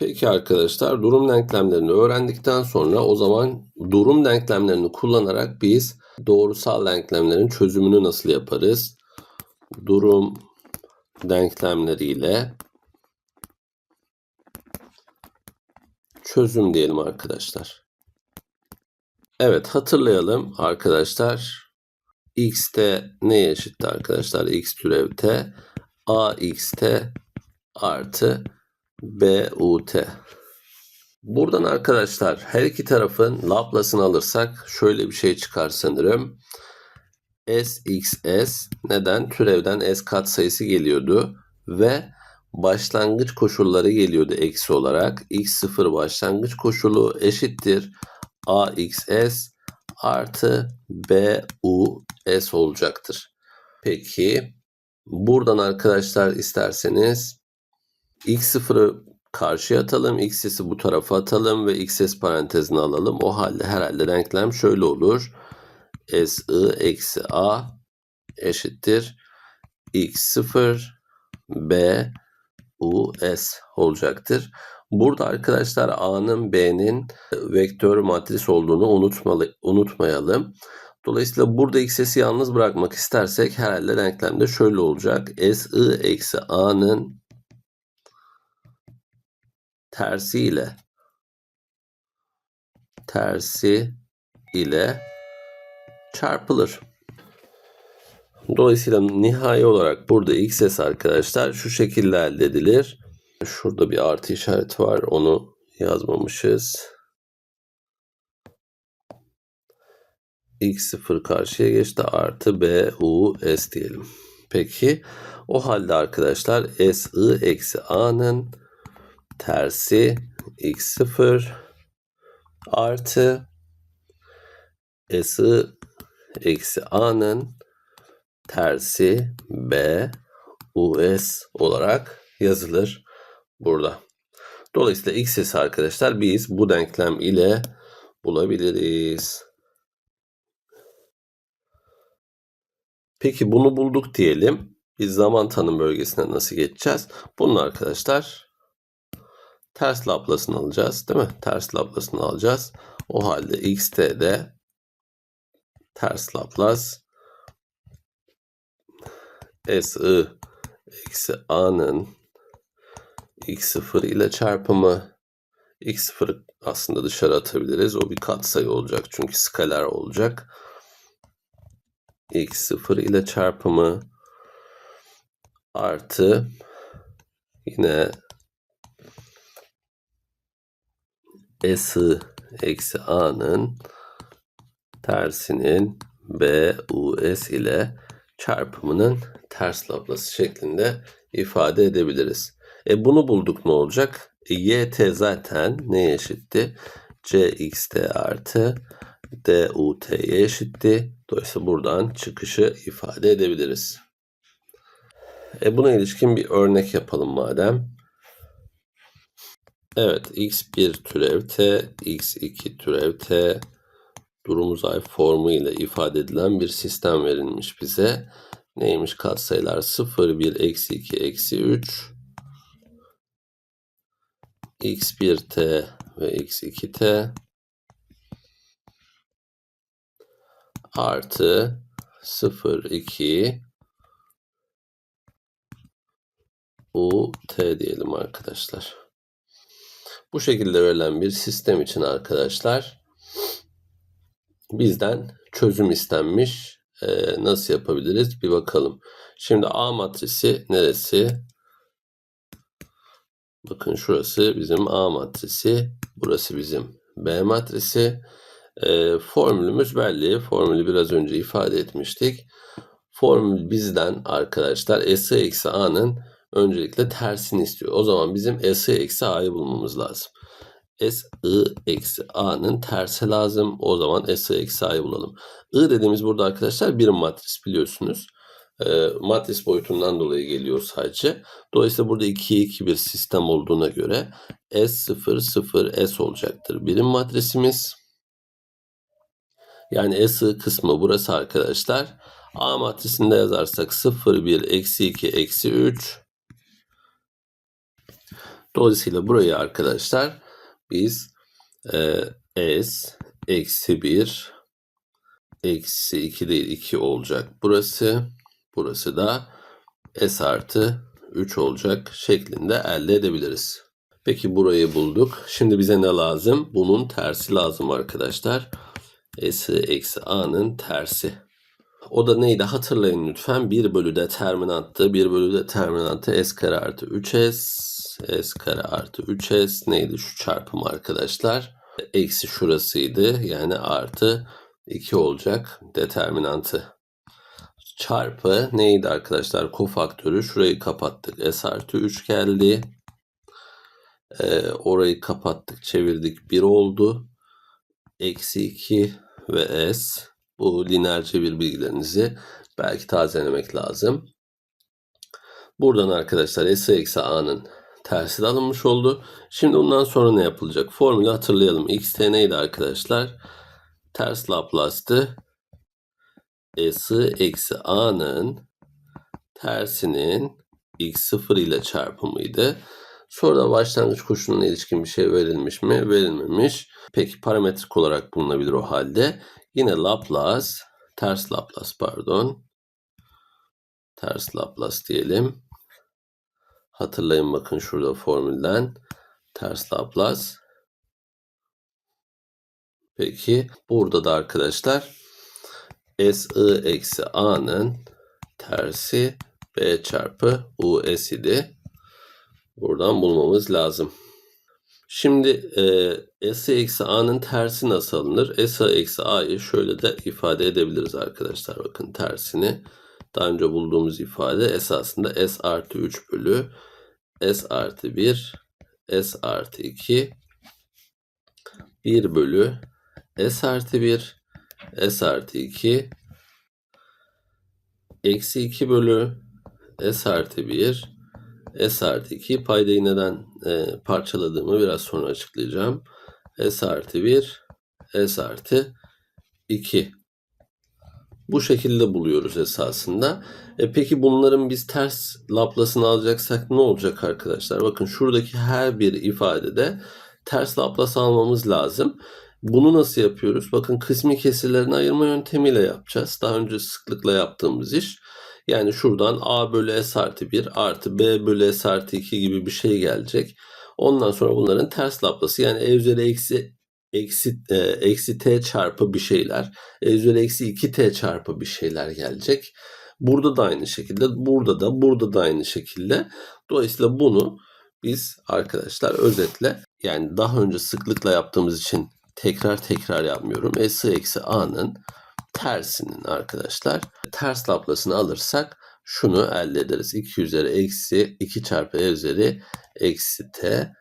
Peki arkadaşlar durum denklemlerini öğrendikten sonra o zaman durum denklemlerini kullanarak biz doğrusal denklemlerin çözümünü nasıl yaparız? Durum denklemleriyle çözüm diyelim arkadaşlar. Evet hatırlayalım arkadaşlar. x'te neye eşitti arkadaşlar? x türev t axt artı but. Buradan arkadaşlar her iki tarafın Laplace'ını alırsak şöyle bir şey çıkar sanırım. sxs neden? Türevden s katsayısı geliyordu ve başlangıç koşulları geliyordu eksi olarak. x0 başlangıç koşulu eşittir axs artı bus olacaktır. Peki buradan arkadaşlar isterseniz x0'ı karşıya atalım, xs'i bu tarafa atalım ve xs parantezine alalım. O halde herhalde denklem şöyle olur. s eksi a eşittir x0 b u s olacaktır. Burada arkadaşlar a'nın b'nin vektör matris olduğunu unutmalı, unutmayalım. Dolayısıyla burada xs'i yalnız bırakmak istersek herhalde denklemde şöyle olacak. s eksi a'nın tersi ile tersi ile çarpılır. Dolayısıyla nihai olarak burada xs arkadaşlar şu şekilde elde edilir. Şurada bir artı işareti var. Onu yazmamışız. x0 karşıya geçti. Artı b u s diyelim. Peki o halde arkadaşlar s i eksi a'nın tersi x0 artı s eksi a'nın tersi b us olarak yazılır burada. Dolayısıyla x's arkadaşlar biz bu denklem ile bulabiliriz. Peki bunu bulduk diyelim. Biz zaman tanım bölgesine nasıl geçeceğiz? Bunun arkadaşlar ters Laplace'ını alacağız değil mi? Ters Laplace'ını alacağız. O halde xt'de ters Laplace s eksi a'nın x0 ile çarpımı x0 aslında dışarı atabiliriz. O bir katsayı olacak çünkü skaler olacak. x0 ile çarpımı artı yine s eksi a'nın tersinin b us ile çarpımının ters laplası şeklinde ifade edebiliriz. E bunu bulduk ne olacak? E, yt zaten neye eşitti? cxt artı dut'ye eşitti. Dolayısıyla buradan çıkışı ifade edebiliriz. E buna ilişkin bir örnek yapalım madem. Evet x1 türev t, x2 türev t durum uzay formu ile ifade edilen bir sistem verilmiş bize. Neymiş katsayılar 0, 1, eksi 2, eksi 3 x1t ve x2t artı 0, 2 u t diyelim arkadaşlar. Bu şekilde verilen bir sistem için arkadaşlar bizden çözüm istenmiş. Ee, nasıl yapabiliriz bir bakalım. Şimdi A matrisi neresi? Bakın şurası bizim A matrisi. Burası bizim B matrisi. E, formülümüz belli. Formülü biraz önce ifade etmiştik. Formül bizden arkadaşlar S eksi A'nın öncelikle tersini istiyor. O zaman bizim S eksi A'yı bulmamız lazım. S, I eksi A'nın tersi lazım. O zaman S eksi A'yı bulalım. I dediğimiz burada arkadaşlar birim matris biliyorsunuz e, matris boyutundan dolayı geliyor sadece. Dolayısıyla burada 2'ye 2 bir sistem olduğuna göre S0 0 S olacaktır. Birim matrisimiz. Yani S kısmı burası arkadaşlar. A matrisinde yazarsak 0 1 eksi 2 eksi 3 Dolayısıyla burayı arkadaşlar biz e, S eksi 1 eksi 2 değil 2 olacak burası. Burası da S artı 3 olacak şeklinde elde edebiliriz. Peki burayı bulduk. Şimdi bize ne lazım? Bunun tersi lazım arkadaşlar. S eksi A'nın tersi. O da neydi hatırlayın lütfen. 1 bölü determinanttı. 1 bölü determinantı S kare artı 3S. S kare artı 3S neydi şu çarpım arkadaşlar? Eksi şurasıydı. Yani artı 2 olacak determinantı. Çarpı neydi arkadaşlar? Kofaktörü şurayı kapattık. S artı 3 geldi. Ee, orayı kapattık çevirdik 1 oldu. Eksi 2 ve S. Bu lineer cebir bilgilerinizi belki tazelemek lazım. Buradan arkadaşlar S eksi A'nın tersi de alınmış oldu. Şimdi bundan sonra ne yapılacak? Formülü hatırlayalım. Xt neydi arkadaşlar? Ters Laplace'tı. S eksi A'nın tersinin x0 ile çarpımıydı. Sonra da başlangıç koşuluna ilişkin bir şey verilmiş mi? Verilmemiş. Peki parametrik olarak bulunabilir o halde. Yine Laplace, ters Laplace pardon. Ters Laplace diyelim. Hatırlayın bakın şurada formülden. Ters Laplace. Peki burada da arkadaşlar SI eksi A'nın tersi B çarpı US idi. Buradan bulmamız lazım. Şimdi e, S eksi A'nın tersi nasıl alınır? S eksi A'yı şöyle de ifade edebiliriz arkadaşlar. Bakın tersini daha önce bulduğumuz ifade esasında S artı 3 bölü S artı 1 S artı 2 1 bölü S artı 1 S artı 2 eksi 2 bölü S artı 1 S artı 2 paydayı neden e, parçaladığımı biraz sonra açıklayacağım. S artı 1 S artı 2 bu şekilde buluyoruz esasında. E peki bunların biz ters Laplace'ını alacaksak ne olacak arkadaşlar? Bakın şuradaki her bir ifadede ters Laplace almamız lazım. Bunu nasıl yapıyoruz? Bakın kısmi kesirlerini ayırma yöntemiyle yapacağız. Daha önce sıklıkla yaptığımız iş. Yani şuradan A bölü S artı 1 artı B bölü S artı 2 gibi bir şey gelecek. Ondan sonra bunların ters Laplace'ı yani E üzeri eksi eksi, e, eksi t çarpı bir şeyler. E üzeri eksi 2t çarpı bir şeyler gelecek. Burada da aynı şekilde, burada da, burada da aynı şekilde. Dolayısıyla bunu biz arkadaşlar özetle yani daha önce sıklıkla yaptığımız için tekrar tekrar yapmıyorum. S eksi A'nın tersinin arkadaşlar ters Laplace'ını alırsak şunu elde ederiz. 2 üzeri eksi 2 çarpı E üzeri eksi t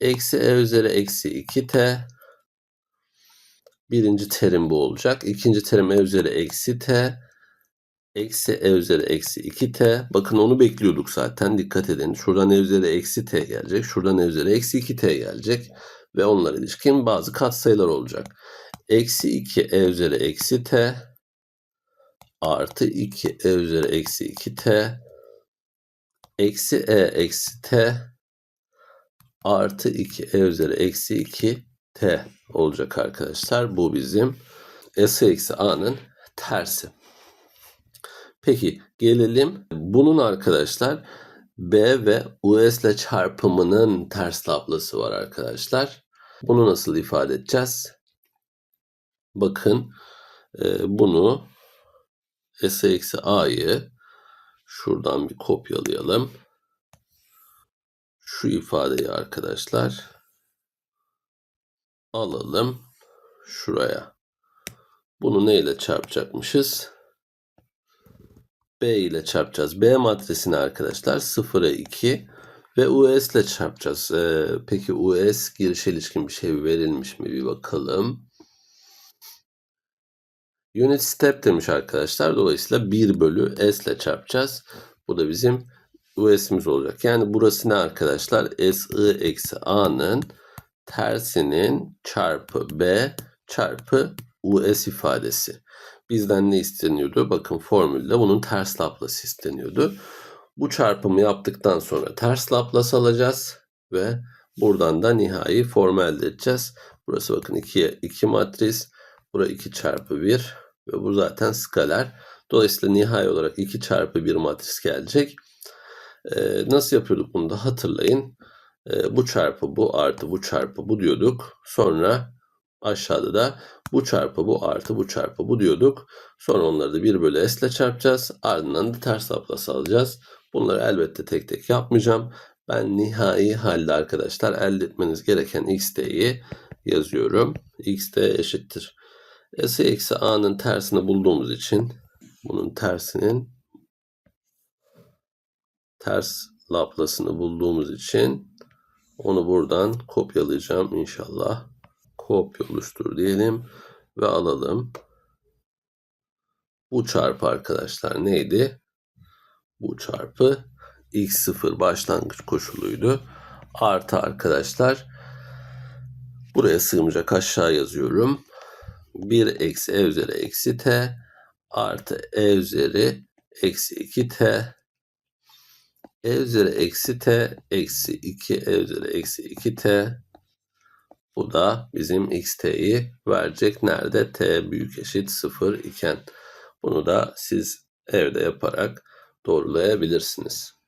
eksi E üzeri eksi 2t Birinci terim bu olacak. İkinci terim e üzeri eksi t. Eksi e üzeri eksi 2t. Bakın onu bekliyorduk zaten. Dikkat edin. Şuradan e üzeri eksi t gelecek. Şuradan e üzeri eksi 2t gelecek. Ve onlara ilişkin bazı katsayılar olacak. Eksi 2 e üzeri eksi t. Artı 2 e üzeri eksi 2t. Eksi e eksi t. Artı 2 e üzeri eksi 2 t olacak arkadaşlar. Bu bizim S eksi A'nın tersi. Peki gelelim bunun arkadaşlar B ve US ile çarpımının ters tablası var arkadaşlar. Bunu nasıl ifade edeceğiz? Bakın e, bunu S eksi A'yı şuradan bir kopyalayalım. Şu ifadeyi arkadaşlar alalım şuraya. Bunu ne ile çarpacakmışız? B ile çarpacağız. B matrisini arkadaşlar 0'a 2 ve US ile çarpacağız. Ee, peki US giriş ilişkin bir şey verilmiş mi bir bakalım. Unit step demiş arkadaşlar. Dolayısıyla 1 bölü S ile çarpacağız. Bu da bizim US'imiz olacak. Yani burası ne arkadaşlar? SI eksi A'nın tersinin çarpı b çarpı us ifadesi. Bizden ne isteniyordu? Bakın formülde bunun ters Laplace isteniyordu. Bu çarpımı yaptıktan sonra ters Laplace alacağız. ve buradan da nihai formu elde edeceğiz. Burası bakın 2'ye 2 matris. Bura 2 çarpı 1 ve bu zaten skaler. Dolayısıyla nihai olarak 2 çarpı 1 matris gelecek. Ee, nasıl yapıyorduk bunu da hatırlayın. Ee, bu çarpı bu artı bu çarpı bu diyorduk. Sonra aşağıda da bu çarpı bu artı bu çarpı bu diyorduk. Sonra onları da 1 bölü s ile çarpacağız. Ardından da ters Laplace alacağız. Bunları elbette tek tek yapmayacağım. Ben nihai halde arkadaşlar elde etmeniz gereken xt'yi yazıyorum. xt eşittir. s eksi a'nın tersini bulduğumuz için bunun tersinin ters Laplace'ını bulduğumuz için onu buradan kopyalayacağım inşallah. Kopya oluştur diyelim ve alalım. Bu çarpı arkadaşlar neydi? Bu çarpı x0 başlangıç koşuluydu. Artı arkadaşlar buraya sığmayacak aşağı yazıyorum. 1 eksi e üzeri eksi t artı e üzeri eksi 2t e üzeri eksi t eksi 2 e üzeri eksi 2t bu da bizim xt'yi verecek. Nerede? t büyük eşit 0 iken. Bunu da siz evde yaparak doğrulayabilirsiniz.